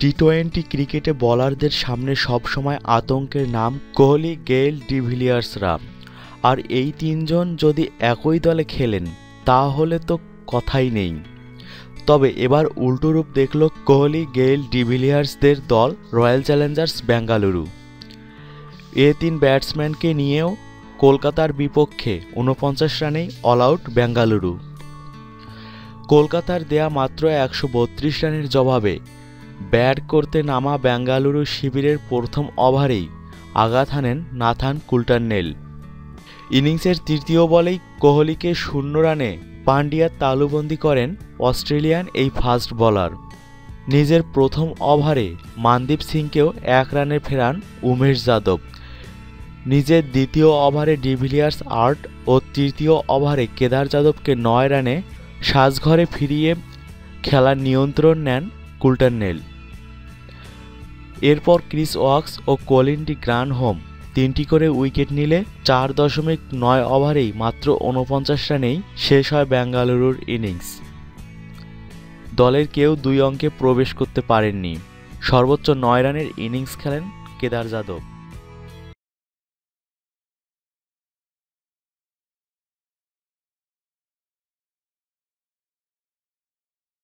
T twenty ক্রিকেটে বলারদের সামনে সবসময় আতঙ্কের নাম কোহলি, গেইল, ডিভিলিয়ার্সরা। আর এই তিনজন যদি একই দলে খেলেন, তাহলে তো কথাই নেই। তবে এবার উল্টো রূপ দেখল কোহলি, গেইল, ডিভিলিয়ার্সদের দল, রয়্যাল চ্যালেঞ্জার্স, বেঙ্গালুরু। এ তিন ব্যাটসম্যানকে নিয়েও কলকাতার বিপক্ষে উনপঞ্চাশ রানেই অল আউট বেঙ্গালুরু। কলকাতার দেয়া মাত্র একশো বত্রিশ রানের জবাবে ব্যাট করতে নামা বেঙ্গালুরু শিবিরের প্রথম ওভারেই আঘাত হানেন নাথান কুল্টারনেল ইনিংসের তৃতীয় বলেই কোহলিকে শূন্য রানে পান্ডিয়ার তালুবন্দি করেন অস্ট্রেলিয়ান এই ফাস্ট বলার। নিজের প্রথম ওভারে মানদীপ সিংকেও এক রানে ফেরান উমেশ যাদব। নিজের দ্বিতীয় ওভারে ডিভিলিয়ার্স আর্ট ও তৃতীয় ওভারে কেদার যাদবকে নয় রানে সাজঘরে ফিরিয়ে খেলার নিয়ন্ত্রণ নেন কুল্টারনেল এরপর ক্রিস ওয়াক্স ও কলিন্ডি গ্রান হোম তিনটি করে উইকেট নিলে চার দশমিক নয় ওভারেই মাত্র উনপঞ্চাশ রানেই শেষ হয় বেঙ্গালুরুর ইনিংস। দলের কেউ দুই অঙ্কে প্রবেশ করতে পারেননি। সর্বোচ্চ নয় রানের ইনিংস খেলেন কেদার যাদব।